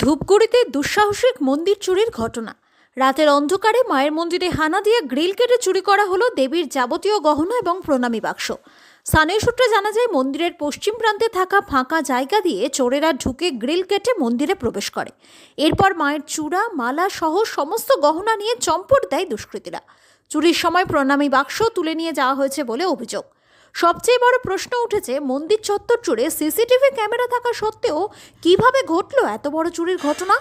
ধূপগুড়িতে দুঃসাহসিক মন্দির চুরির ঘটনা। রাতের অন্ধকারে মায়ের মন্দিরে হানা দিয়ে গ্রিল কেটে চুরি করা হলো দেবীর যাবতীয় গহনা এবং প্রণামী বাক্স। স্থানীয় সূত্রে জানা যায়, মন্দিরের পশ্চিম প্রান্তে থাকা ফাঁকা জায়গা দিয়ে চোরেরা ঢুকে গ্রিল কেটে মন্দিরে প্রবেশ করে। এরপর মায়ের চূড়া, মালা সহ সমস্ত গহনা নিয়ে চম্পট দেয় দুষ্কৃতীরা। চুরির সময় প্রণামী বাক্স তুলে নিয়ে যাওয়া হয়েছে বলে অভিযোগ। সবচেয়ে বড় প্রশ্ন উঠেছে মন্দির চত্বর জুড়ে সিসিটিভি ক্যামেরা থাকা সত্ত্বেও কীভাবে ঘটলো এত বড় চুরির ঘটনা?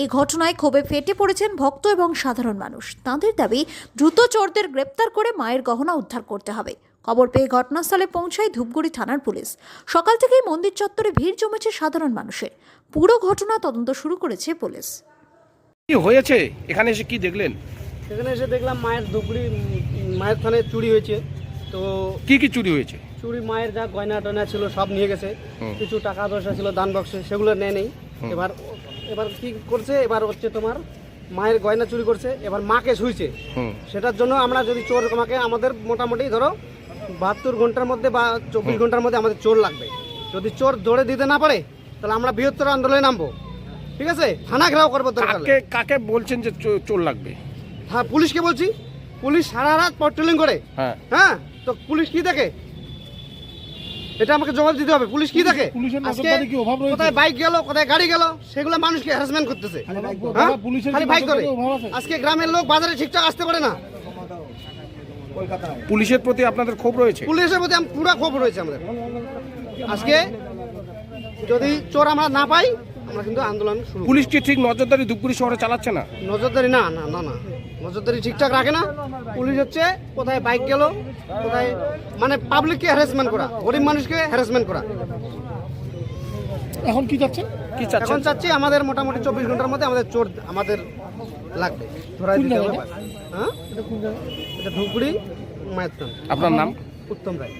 এই ঘটনায় ক্ষোভে ফেটে পড়েছেন ভক্ত এবং সাধারণ মানুষ। তাঁদের দাবি দ্রুত চোরদের গ্রেপ্তার করে মায়ের গহনা উদ্ধার করতে হবে। খবর পেয়ে ঘটনাস্থলে পৌঁছায় ধূপগুড়ি থানার পুলিশ। সকাল থেকেই মন্দির চত্বরে ভিড় জমেছে সাধারণ মানুষের। পুরো ঘটনা তদন্ত শুরু করেছে পুলিশ। কি হয়েছে? এখানে এসে কি দেখলেন? সেখানে এসে দেখলাম মায়ের ধুপড়ি মায়ের থানে চুরি হয়েছে। তো কি কি চুরি হয়েছে? চুরি মায়ের যা গয়না টয়না ছিল সব নিয়ে গেছে। কিছু টাকা পয়সা ছিল দান বক্সে সেগুলো নেয় নেই। এবার এবার কি করছে? এবার হচ্ছে তোমার মায়ের গয়না চুরি করছে এবার মাকে শুইছে। সেটার জন্য আমরা যদি চোর মাকে আমাদের মোটামুটি ধরো বাহাত্তর ঘণ্টার মধ্যে বা চব্বিশ ঘণ্টার মধ্যে আমাদের চোর লাগবে। যদি চোর ধরে দিতে না পারে তাহলে আমরা বৃহত্তর আন্দোলনে নামবো। ঠিক আছে? থানা ঘেরাও করব দরকার কাকে কাকে বলছেন যে চোর লাগবে? হ্যাঁ পুলিশকে বলছি। পুলিশ সারা রাত পেট্রোলিং করে। হ্যাঁ। হ্যাঁ? তো পুলিশ কি দেখে? এটা আমাকে জবাব দিতে হবে। পুলিশ কি দেখে? পুলিশের আজকে নজরদারি কি অভাব রয়েছে? কোথায় বাইক গেল কোথায় গাড়ি গেল সেগুলো মানুষকে হ্যারাসমেন্ট করতেছে। হ্যাঁ? খালি বাইক? আজকে গ্রামের লোক বাজারে ঠিকঠাক আসতে পারে না। পুলিশের প্রতি আপনাদের ক্ষোভ রয়েছে? পুলিশের প্রতি পুরো খবর রয়েছে আমাদের। আজকে যদি চোর আমরা না পাই আমরা কিন্তু আন্দোলন শুরু পুলিশ কি ঠিক নজরদারি ধূপগুড়ি শহরে চালাচ্ছে না? নজরদারি না না না না। নজরদারি ঠিকঠাক রাখে না। পুলিশ হচ্ছে কোথায় বাইক গেল কোথায় মানে পাবলিককে হ্যারাসমেন্ট করা গরিব মানুষকে হ্যারাসমেন্ট করা। এখন কি যাচ্ছে কি এখন চাচ্ছি আমাদের মোটামুটি চব্বিশ ঘণ্টার মধ্যে আমাদের চোর আমাদের লাগবে। ধরাই দিতে হবে। হ্যাঁ? এটা ধুপগুড়ি মায়ের আপনার নাম? উত্তম রায়।